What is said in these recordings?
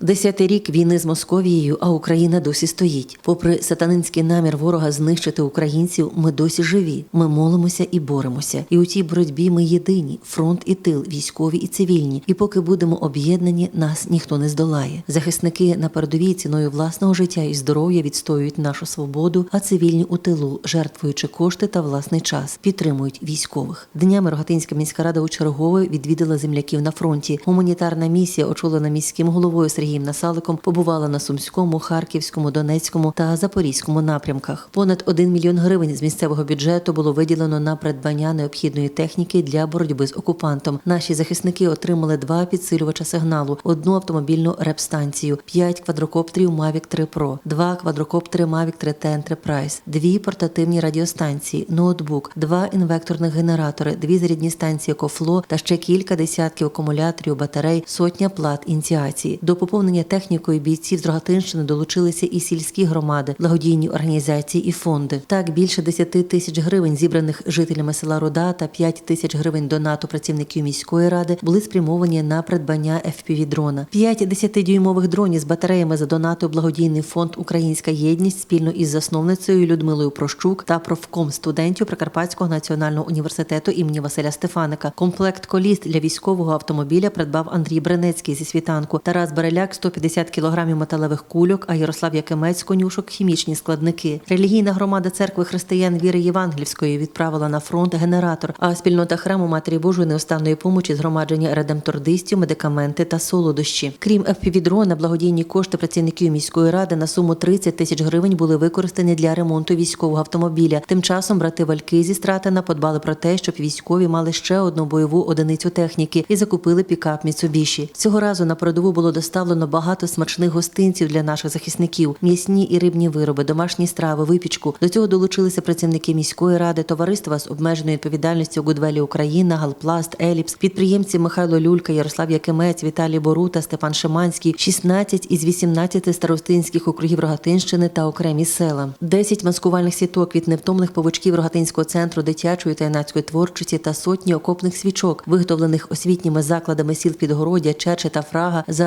Десятий рік війни з Московією, а Україна досі стоїть. Попри сатанинський намір ворога знищити українців, ми досі живі. Ми молимося і боремося. І у цій боротьбі ми єдині фронт і тил, військові і цивільні. І поки будемо об'єднані, нас ніхто не здолає. Захисники на передовій ціною власного життя і здоров'я відстоюють нашу свободу, а цивільні у тилу, жертвуючи кошти та власний час, підтримують військових. Днями Рогатинська міська рада у чергове відвідала земляків на фронті. Гуманітарна місія, очолена міським головою Сергієм Насаликом, побувала на Сумському, Харківському, Донецькому та Запорізькому напрямках. Понад 1 мільйон гривень з місцевого бюджету було виділено на придбання необхідної техніки для боротьби з окупантом. Наші захисники отримали два підсилювача сигналу, одну автомобільну реп-станцію, п'ять квадрокоптерів Mavic 3 Pro, два квадрокоптери Mavic 3T Enterprise, дві портативні радіостанції, ноутбук, два інвекторних генератори, дві зарядні станції Кофло та ще кілька десятків акумуляторів, батарей, сотня плат ініціації. До поповнення технікою бійців з Рогатинщини долучилися і сільські громади, благодійні організації і фонди. Так більше 10 тисяч гривень, зібраних жителями села Руда та 5 тисяч гривень донату працівників міської ради, були спрямовані на придбання fpv дрона. П'ять 10-дюймових дронів з батареями задонатив благодійний фонд Українська єдність спільно із засновницею Людмилою Прощук та профком студентів Прикарпатського національного університету імені Василя Стефаника. Комплект коліс для військового автомобіля придбав Андрій Бренецький зі світанку. Тарас Бареляк 150 кілограмів металевих кульок, а Ярослав Якимець конюшок хімічні складники. Релігійна громада церкви християн віри Євангельської відправила на фронт генератор. А спільнота храму Матері Божої неустанної помочі згромадження редемтордистів, медикаменти та солодощі. Крім FPV-дрона, благодійні кошти працівників міської ради на суму 30 тисяч гривень були використані для ремонту військового автомобіля. Тим часом брати Вальки зі Стратина подбали про те, щоб військові мали ще одну бойову одиницю техніки і закупили пікап Міцубіші. Цього разу на передову було доставлено багато смачних гостинців для наших захисників: м'ясні і рибні вироби, домашні страви, випічку. До цього долучилися працівники міської ради, товариства з обмеженою відповідальністю Гудвелі Україна, Галпласт, Еліпс, підприємці Михайло Люлька, Ярослав Якимець, Віталій Борута, Степан Шиманський, 16 із 18 старостинських округів Рогатинщини та окремі села, 10 маскувальних сіток від невтомних павучків Рогатинського центру дитячої та юнацької творчості та сотні окопних свічок, виготовлених освітніми закладами сіл Підгородя, Черче та Фрага за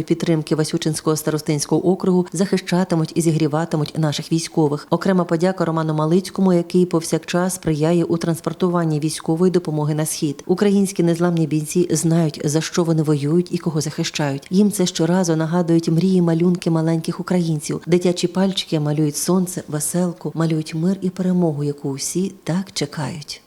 фінансової підтримки Васючинського старостинського округу захищатимуть і зігріватимуть наших військових. Окрема подяка Роману Малицькому, який повсякчас сприяє у транспортуванні військової допомоги на схід. Українські незламні бійці знають за що вони воюють і кого захищають. Їм це щоразу нагадують мрії малюнки маленьких українців. Дитячі пальчики малюють сонце, веселку, малюють мир і перемогу, яку усі так чекають.